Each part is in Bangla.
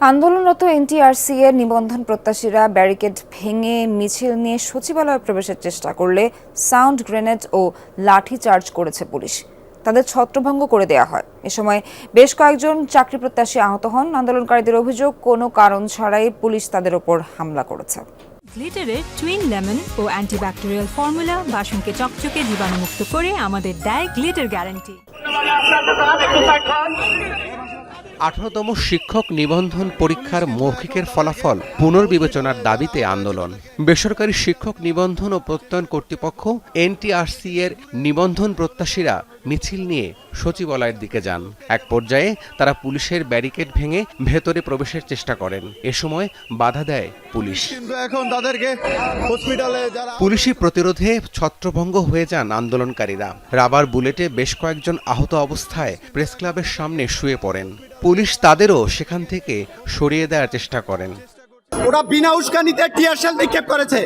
আন্দোলনরত এনটিআরসি এর নিবন্ধন প্রত্যাশীরা ব্যারিকেড ভেঙে মিছিল নিয়ে সচিবালয়ে প্রবেশের চেষ্টা করলে সাউন্ড গ্রেনেড ও লাঠি চার্জ করেছে পুলিশ। তাদের ছত্রভঙ্গ করে দেওয়া হয়। এ সময় বেশ কয়েকজন চাকরি প্রত্যাশী আহত হন। আন্দোলনকারীদের অভিযোগ কোনো কারণ ছাড়াই পুলিশ তাদের ওপর হামলা করেছে। গ্লিটারের টুইন লেমন ও অ্যান্টিব্যাকটেরিয়াল ফর্মুলা বাসনকে চকচকে জীবাণুমুক্ত করে আমাদের দেয় গ্লিটার গ্যারান্টি। আঠারোতম শিক্ষক নিবন্ধন পরীক্ষার মৌখিকের ফলাফল পুনর্বিবেচনার দাবিতে আন্দোলন। বেসরকারি শিক্ষক নিবন্ধন ও প্রত্যয়ন কর্তৃপক্ষ এনটিআরসি এর নিবন্ধন প্রত্যাশীরা মিছিল নিয়ে সচিবালয়ের দিকে যান। এক পর্যায়ে তারা পুলিশের ব্যারিকেড ভেঙে ভেতরে প্রবেশের চেষ্টা করেন। এ সময় বাধা দেয় পুলিশ। এখন তাদেরকে হসপিটালে যারা পুলিশি প্রতিরোধে ছত্রভঙ্গ হয়ে যান আন্দোলনকারীরা। রাবার বুলেটে বেশ কয়েকজন আহত অবস্থায় প্রেস ক্লাবের সামনে শুয়ে পড়েন। পুলিশ তাদেরও সেখান থেকে সরিয়ে দেওয়ার চেষ্টা করেন। ওরা বিনা উস্কানিতে টিয়ার শেল নিক্ষেপ করেছে।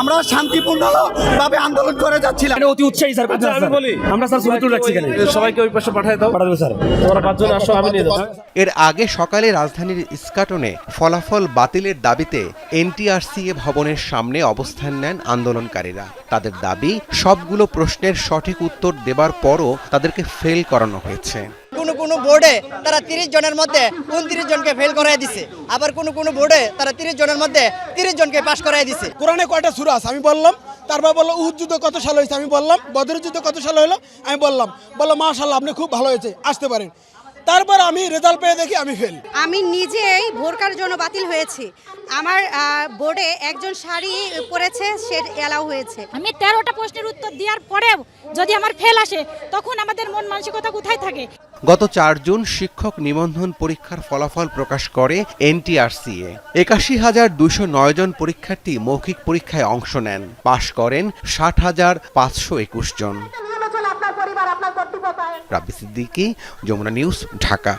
আমরা শান্তিপূর্ণ ভাবে আন্দোলন করে যাচ্ছিলাম। এখানে অতি উৎসাহী স্যার আচ্ছা আমি বলি আমরা স্যার ছবি তুলে রাখছি এখানে। সবাইকে ওই পাশে পাঠায় দাও। পাঠাবো স্যার। তোমরা পাঁচজন আসো আমি নিয়ে যাব। এর আগে সকালে রাজধানীর ইস্কাটনে ফলাফল বাতিলের দাবিতে এনটিআরসিএ ভবনের সামনে অবস্থান নেন আন্দোলনকারীরা। তাদের দাবি সবগুলো প্রশ্নের সঠিক উত্তর দেবার পরও তাদেরকে ফেল করানো হয়েছে। কোনো কোনো বোর্ডে তারা তিরিশ জনের মধ্যে উনত্রিশ জনকে ফেল করাই দিছে। আবার কোনো কোনো বোর্ডে তারা তিরিশ জনের মধ্যে তিরিশ জনকে পাশ করাই দিছে। কোরআনে কয়টা সুরা আছে? আমি বললাম তারপর বলল উহুদ যুদ্ধ কত সাল হয়েছে? আমি বললাম বদর যুদ্ধ কত সাল হলো? আমি বললাম বলল মাশাল্লাহ আপনি খুব ভালো হয়েছে আসতে পারেন। তারপর আমি রেজাল্ট পেয়ে দেখি আমি ফেল আমি নিজেই ভোরকার জন্য বাতিল হয়েছি। আমার আহ, বোর্ডে একজন শাড়ি পরেছে সে এলাও হয়েছে। আমি তেরোটা প্রশ্নের উত্তর দেওয়ার পরেও যদি আমার ফেল আসে তখন আমাদের মন মানসিকতা কোথায় থাকে? গত চার জুন শিক্ষক নিবন্ধন পরীক্ষার ফলাফল প্রকাশ করে এনটিআরসিএ। একাশি হাজার দুইশো নয় জন পরীক্ষার্থী মৌখিক পরীক্ষায় অংশ নেন। পাশ করেন ষাট হাজার পাঁচশো একুশ জন। রাব্বি সিদ্দিকি যমুনা নিউজ ঢাকা।